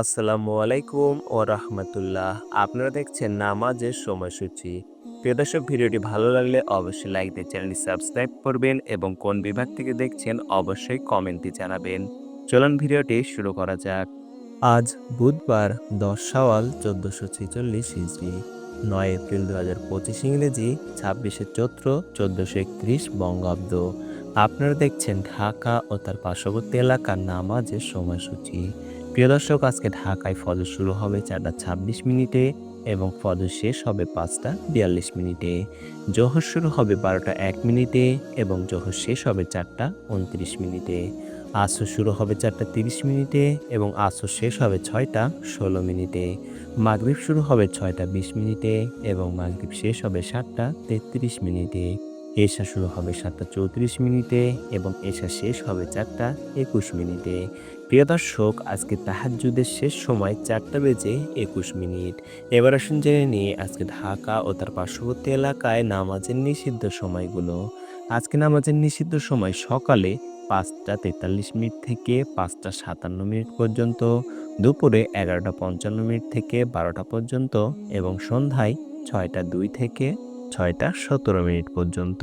আসসালামু আলাইকুম ও রাহমাতুল্লাহ। আপনারা দেখছেন নামাজের সময়সূচি। প্রিয় দর্শক, ভিডিওটি ভালো লাগলে অবশ্যই লাইক দিয়ে চ্যানেলটি সাবস্ক্রাইব করবেন এবং কোন বিভাগ থেকে দেখছেন অবশ্যই কমেন্টে জানাবেন। চলুন ভিডিওটি শুরু করা যাক। আজ বুধবার, দশ সাওয়াল চোদ্দোশো ছেচল্লিশ হিজড়ি। নয় এপ্রিল দু হাজার পঁচিশ ইংরেজি, ছাব্বিশে চৈত্র, চোদ্দোশো একত্রিশ বঙ্গাব্দ। আপনারা দেখছেন ঢাকা ও তার পার্শ্ববর্তী এলাকার নামাজের সময়সূচি। প্রিয় দর্শক, আজকে ঢাকায় ফজর শুরু হবে চারটা ছাব্বিশ মিনিটে এবং ফজর শেষ হবে পাঁচটা বিয়াল্লিশ মিনিটে। জোহর শুরু হবে বারোটা এক মিনিটে এবং জোহর শেষ হবে চারটা উনত্রিশ মিনিটে। আসর শুরু হবে চারটা তিরিশ মিনিটে এবং আসর শেষ হবে ছয়টা ষোলো মিনিটে। মাগরিব শুরু হবে ছয়টা বিশ মিনিটে এবং মাগরিব শেষ হবে সাতটা তেত্রিশ মিনিটে। এশা শুরু হবে সাতটা চৌত্রিশ মিনিটে এবং এশা শেষ হবে চারটা একুশ মিনিটে। প্রিয় দর্শক, আজকে তাহাজ্জুদের শেষ সময় চারটা বেজে একুশ মিনিট। এবার আসুন জেনে নিয়ে আজকে ঢাকা ও তার পার্শ্ববর্তী এলাকায় নামাজের নিষিদ্ধ সময়গুলো। আজকে নামাজের নিষিদ্ধ সময় সকালে পাঁচটা তেতাল্লিশ মিনিট থেকে পাঁচটা সাতান্ন মিনিট পর্যন্ত, দুপুরে এগারোটা পঞ্চান্ন মিনিট থেকে বারোটা পর্যন্ত এবং সন্ধ্যায় ছয়টা দুই থেকে ছয়টা সতেরো মিনিট পর্যন্ত।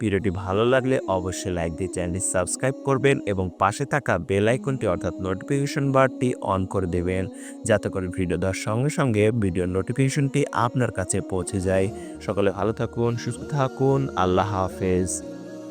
ভিডিওটি ভালো লাগলে অবশ্যই লাইক দিয়ে চ্যানেলটি সাবস্ক্রাইব করবেন এবং পাশে থাকা বেল আইকনটি অর্থাৎ নোটিফিকেশন বারটি অন করে দেবেন যাতে করে ভিডিও দেওয়ার সঙ্গে সঙ্গে ভিডিওর নোটিফিকেশনটি আপনার কাছে পৌঁছে যায়। সকলে ভালো থাকুন, সুস্থ থাকুন, আল্লাহ হাফেজ।